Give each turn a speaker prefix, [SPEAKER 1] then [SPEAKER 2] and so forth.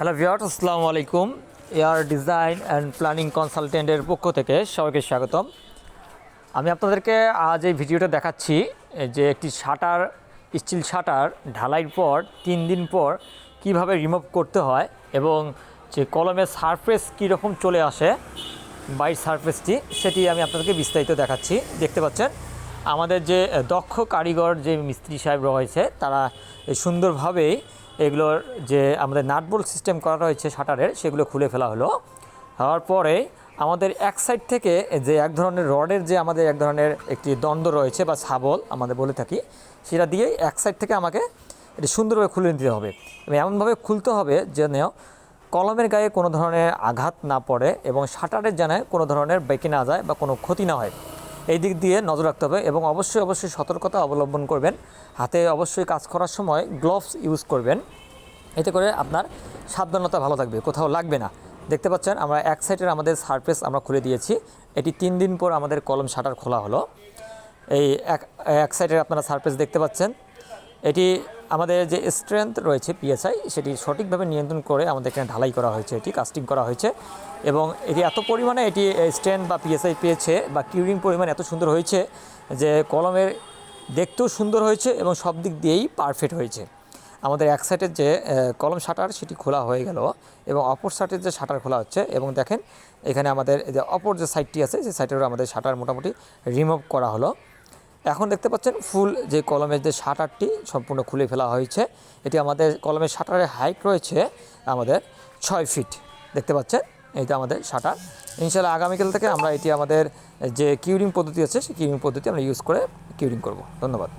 [SPEAKER 1] Hello viewers আসসালামু আলাইকুম air design and planning কনসালটেন্টের পক্ষ থেকে সবাইকে স্বাগতম। আমি আপনাদেরকে আজ এই ভিডিওটা দেখাচ্ছি, যে একটি শাটার, স্টিল শাটার ঢালাইয়ের পর, তিন দিন পর কীভাবে রিমুভ করতে হয় এবং যে কলমের সারফেস কীরকম চলে আসে বাইর সারফেসটি, সেটি আমি আপনাদেরকে বিস্তারিত দেখাচ্ছি। দেখতে পাচ্ছেন? আমাদের যে দক্ষ কারিগর যে মিস্ত্রি সাহেব রয়েছে, তারা সুন্দরভাবেই এগুলোর যে আমাদের নাটবোল্ট সিস্টেম করা রয়েছে শাটারের, সেগুলো খুলে ফেলা হলো। হওয়ার পরে আমাদের এক সাইড থেকে যে এক ধরনের রডের যে আমাদের এক ধরনের একটি দ্বন্দ্ব রয়েছে বা ছাবল, আমাদের বলে থাকি, সেটা দিয়ে এক সাইড থেকে আমাকে এটি সুন্দরভাবে খুলে নিতে হবে। এবং এমনভাবে খুলতে হবে যেন কলমের গায়ে কোনো ধরনের আঘাত না পড়ে এবং শাটারের যেন কোনো ধরনের বেঁকে না যায় বা কোনো ক্ষতি না হয়। এই দিক দিয়ে নজর রাখতে হবে এবং অবশ্যই অবশ্যই সতর্কতা অবলম্বন করবেন। হাতে অবশ্যই কাজ করার সময় গ্লোভস ইউজ করবেন। এতে করে আপনার সাবধানতা ভালো থাকবে, কোথাও লাগবে না। দেখতে পাচ্ছেন আমরা এক সাইডের আমাদের সারফেস আমরা খুলে দিয়েছি। এটি তিন দিন পর আমাদের কলম শাটার খোলা হলো। এই এক এক সাইডের আপনারা সারফেস দেখতে পাচ্ছেন। এটি আমাদের যে স্ট্রেংথ রয়েছে পিএসআই সেটি সঠিকভাবে নিয়ন্ত্রণ করে আমাদের এখানে ঢালাই করা হয়েছে, এটি কাস্টিং করা হয়েছে। এবং এটি এত পরিমাণে এটি স্ট্রেংথ বা পিএসআই পেয়েছে বা কিউরিং পরিমাণ এত সুন্দর হয়েছে যে কলমের দেখতেও সুন্দর হয়েছে এবং সব দিক দিয়েই পারফেক্ট হয়েছে। আমাদের এক সাইডের যে কলম শাটার, সেটি খোলা হয়ে গেল এবং অপর সাইডের যে শাটার খোলা হচ্ছে এবং দেখেন এখানে আমাদের যে অপর যে সাইডটি আছে, সেই সাইডেরও আমাদের শাটার মোটামুটি রিমুভ করা হলো। এখন দেখতে পাচ্ছেন ফুল যে কলমের যে শাটারটি সম্পূর্ণ খুলে ফেলা হয়েছে, এটি আমাদের কলমের শাটারের হাইট রয়েছে আমাদের ছয় ফিট দেখতে পাচ্ছেন? এইটা আমাদের শাটার। ইনশাল্লাহ আগামীকাল থেকে আমরা এটি আমাদের যে কিউরিং পদ্ধতি আছে, সেই কিউরিং পদ্ধতি আমরা ইউজ করে কিউরিং করব। ধন্যবাদ।